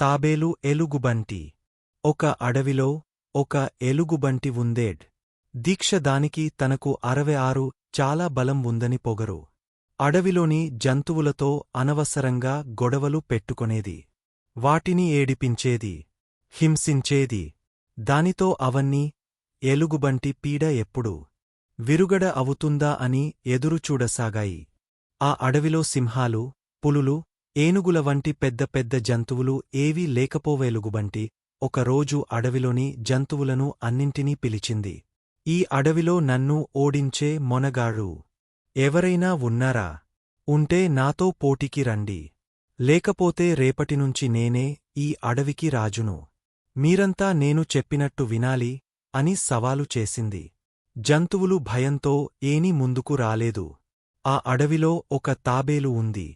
తాబేలు ఎలుగుబంటి ఒక అడవిలో ఒక ఎలుగుబంటి ఉందేడ్. దీక్ష దానికి తనకు అరవై ఆరు చాలా బలం ఉందని పొగరు. అడవిలోని జంతువులతో అనవసరంగా గొడవలు పెట్టుకొనేది. వాటిని ఏడిపించేది. హింసించేది. దానితో అవన్నీ ఎలుగుబంటి పీడ ఎప్పుడు విరుగడ అవుతుందా అని ఎదురుచూడసాగాయి. ఆ అడవిలో సింహాలు పులులు ఏనుగుల వంటి పెద్ద పెద్ద జంతువులు ఏవీ లేకపోవేలుగుబంటి ఒకరోజు అడవిలోని జంతువులను అన్నింటినీ పిలిచింది. ఈ అడవిలో నన్ను ఓడించే మొనగాడు ఎవరైనా ఉన్నారా? ఉంటే నాతో పోటీకి రండి. లేకపోతే రేపటినుంచి నేనే ఈ అడవికి రాజును. మీరంతా నేను చెప్పినట్టు వినాలి అని సవాలు చేసింది. జంతువులు భయంతో ఏనీ ముందుకు రాలేదు. ఆ అడవిలో ఒక తాబేలు ఉంది.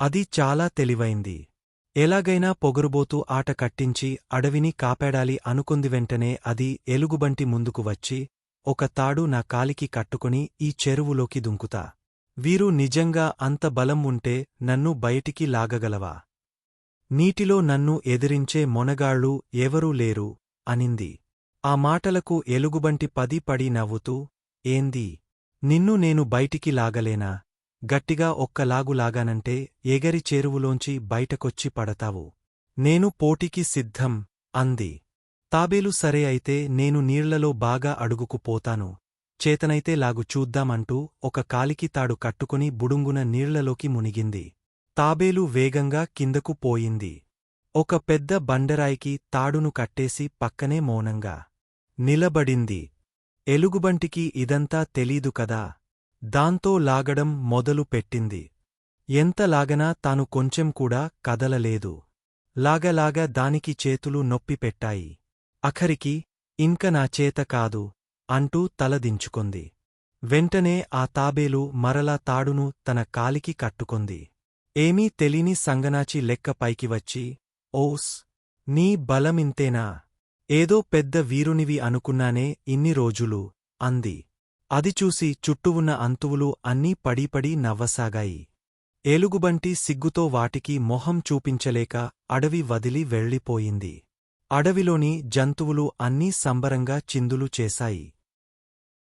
అది చాలా తెలివైంది. ఎలాగైనా పొగరుబోతూ ఆట కట్టించి అడవిని కాపాడాలి అనుకుంది వెంటనే అది ఎలుగుబంటి ముందుకు వచ్చి ఒక తాడు నా కాలికి కట్టుకుని ఈ చెరువులోకి దుంకుతా. వీరు నిజంగా అంత బలం ఉంటే నన్ను బయటికి లాగగలవా? నీటిలో నన్ను ఎదిరించే మొనగాళ్ళు ఎవరూ లేరు అనింది. ఆ మాటలకు ఎలుగుబంటి పది పడి నవ్వుతూ ఏంది? నిన్ను నేను బయటికి లాగలేనా? గట్టిగా ఒక్కలాగు లాగానంటే ఎగరి చేరువులోంచి బయటకొచ్చి పడతావు. నేను పోటీకి సిద్ధం అంది. తాబేలు సరే అయితే నేను నీళ్ళలో బాగా అడుగుకు పోతాను. చేతనైతే లాగు చూద్దామంటూ ఒక కాలికి తాడు కట్టుకుని బుడుంగున నీళ్ళలోకి మునిగింది. తాబేలు వేగంగా కిందకు పోయింది. ఒక పెద్ద బండరాయికి తాడును కట్టేసి పక్కనే మౌనంగా నిలబడింది. ఎలుగుబంటికి ఇదంతా తెలీదు కదా? దాంతో లాగడం మొదలు పెట్టింది. ఎంత లాగనా తాను కొంచెం కూడా కదలలేదు. లాగలాగా దానికి చేతులు నొప్పి పెట్టాయి. అఖరికి ఇంక నా చేత కాదు అంటూ తలదించుకుంది వెంటనే ఆ తాబేలు మరలా తాడును తన కాలికి కట్టుకొంది. ఏమీ తెలిని సంగనాచి లెక్క పైకి వచ్చి ఓస్ నీ బలమింతేనా? ఏదో పెద్ద వీరునివి అనుకున్నానే ఇన్ని రోజులు అంది. అది చూసి చుట్టూ ఉన్న అంతువులు అన్నీ పడిపడి నవ్వసాగాయి. ఏలుగుబంటి సిగ్గుతో వాటికి మొహం చూపించలేక అడవి వదిలి వెళ్ళిపోయింది. అడవిలోని జంతువులు అన్నీ సంబరంగా చిందులు చేశాయి.